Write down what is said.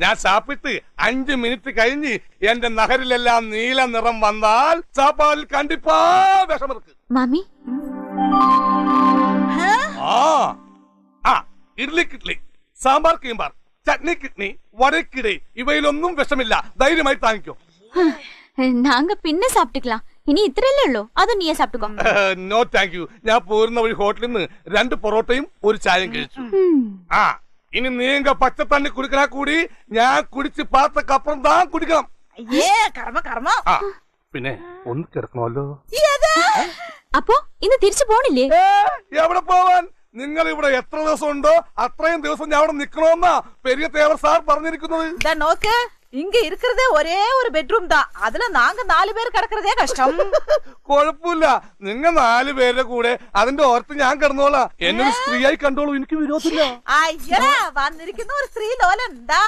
ഞാൻ സാപ്പിട്ട് അഞ്ചു മിനിറ്റ് കഴിഞ്ഞ് എന്റെ നഗരിലെല്ലാം നീല നിറം വന്നാൽ സാപ്പാൽ കണ്ടിപ്പാ വിഷമർക്ക് മാമി? ആ. ആ ഇഡ്ലി കിഡ്ലി സാമ്പാർ കീമ്പാർ ചട്നി കിഡ്നി വടക്കിടെ ഇവയിലൊന്നും വിഷമില്ല. ധൈര്യമായി താങ്ങിക്കോ. നാങ്ക പിന്നെ സാപ്പിട്ടിക്കലാം ഇനി ഇത്രയല്ലേ ഉള്ളൂ. അത് നീയെ സാപ്പിട്ടുക്കോ നോ താങ്ക് യു. ഞാൻ പോരുന്ന വഴി ഹോട്ടലിൽ നിന്ന് രണ്ട് പൊറോട്ടയും ഒരു ചായയും കഴിച്ചു. ആ. ഇനി നീങ്ക പച്ചത്തണ്ണി കുടിക്കണ കൂടി ഞാൻ കുടിച്ച് പാത്തക്കപ്പുറം താൻ കുടിക്കണം അയ്യേ കർമ്മ കർമ്മ ആ പിന്നെ ഒന്ന് കിടക്കണമല്ലോ അപ്പോ ഇന്ന് തിരിച്ചു പോണില്ലേ ഏ, എവിടെ പോവാൻ നിങ്ങൾ ഇവിടെ എത്ര ദിവസം ഉണ്ടോ അത്രയും ദിവസം ഞാൻ അവിടെ നിക്കണമെന്നാ പെരിയ തേവർ സാർ പറഞ്ഞിരിക്കുന്നത് இந்த நோக்கு இங்க இருக்கிறதே ஒரே ஒரு பெட்ரூம் தான் அதுல நாங்க நாலு பேர் கிடக்குறதே கஷ்டம் കുഴപ്പമില്ല. നിങ്ങൾ നാല് പേരുടെ കൂടെ അതിന്റെ ഓർത്ത് ഞാൻ കിടന്നോളാം. എന്നൊരു സ്ത്രീയായി കണ്ടോളൂ. എനിക്ക് വിരോധമില്ല. വന്നിരിക്കുന്ന ഒരു സ്ത്രീ ലോലൻ ദാ.